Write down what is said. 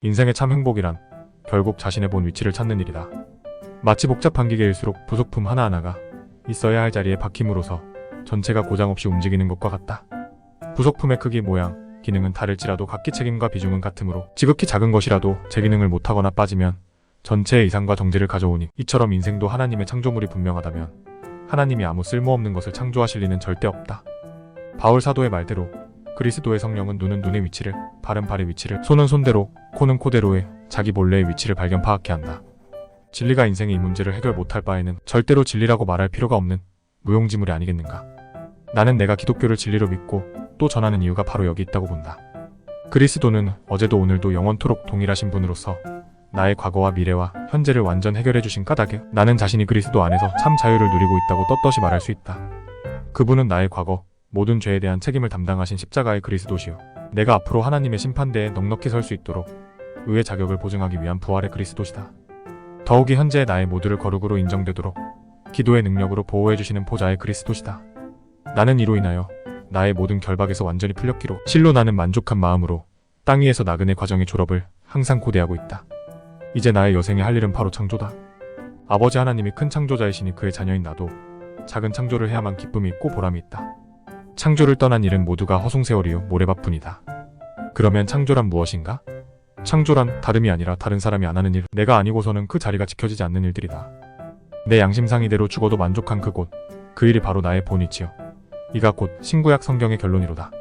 인생의 참 행복이란 결국 자신의 본 위치를 찾는 일이다. 마치 복잡한 기계일수록 부속품 하나하나가 있어야 할 자리에 박힘으로써 전체가 고장 없이 움직이는 것과 같다. 부속품의 크기, 모양, 기능은 다를지라도 각기 책임과 비중은 같으므로 지극히 작은 것이라도 제 기능을 못하거나 빠지면 전체의 이상과 정지를 가져오니 이처럼 인생도 하나님의 창조물이 분명하다면 하나님이 아무 쓸모없는 것을 창조하실 리는 절대 없다. 바울 사도의 말대로 그리스도의 성령은 눈은 눈의 위치를, 발은 발의 위치를, 손은 손대로, 코는 코대로의 자기 본래의 위치를 발견 파악해 한다. 진리가 인생의 이 문제를 해결 못할 바에는 절대로 진리라고 말할 필요가 없는 무용지물이 아니겠는가. 나는 내가 기독교를 진리로 믿고 또 전하는 이유가 바로 여기 있다고 본다. 그리스도는 어제도 오늘도 영원토록 동일하신 분으로서 나의 과거와 미래와 현재를 완전 해결해 주신 까닭에 나는 자신이 그리스도 안에서 참 자유를 누리고 있다고 떳떳이 말할 수 있다. 그분은 나의 과거, 모든 죄에 대한 책임을 담당하신 십자가의 그리스도시요. 내가 앞으로 하나님의 심판대에 넉넉히 설 수 있도록 의의 자격을 보증하기 위한 부활의 그리스도시다. 더욱이 현재의 나의 모두를 거룩으로 인정되도록 기도의 능력으로 보호해 주시는 보좌의 그리스도시다. 나는 이로 인하여 나의 모든 결박에서 완전히 풀렸기로 실로 나는 만족한 마음으로 땅 위에서 나그네 과정의 졸업을 항상 고대하고 있다. 이제 나의 여생에 할 일은 바로 창조다. 아버지 하나님이 큰 창조자이시니 그의 자녀인 나도 작은 창조를 해야만 기쁨이 있고 보람이 있다. 창조를 떠난 일은 모두가 허송세월이요 모래밭뿐이다. 그러면 창조란 무엇인가? 창조란 다름이 아니라 다른 사람이 안 하는 일, 내가 아니고서는 그 자리가 지켜지지 않는 일들이다. 내 양심상 이대로 죽어도 만족한 그곳, 그 일이 바로 나의 본이치요. 이가 곧 신구약 성경의 결론이로다.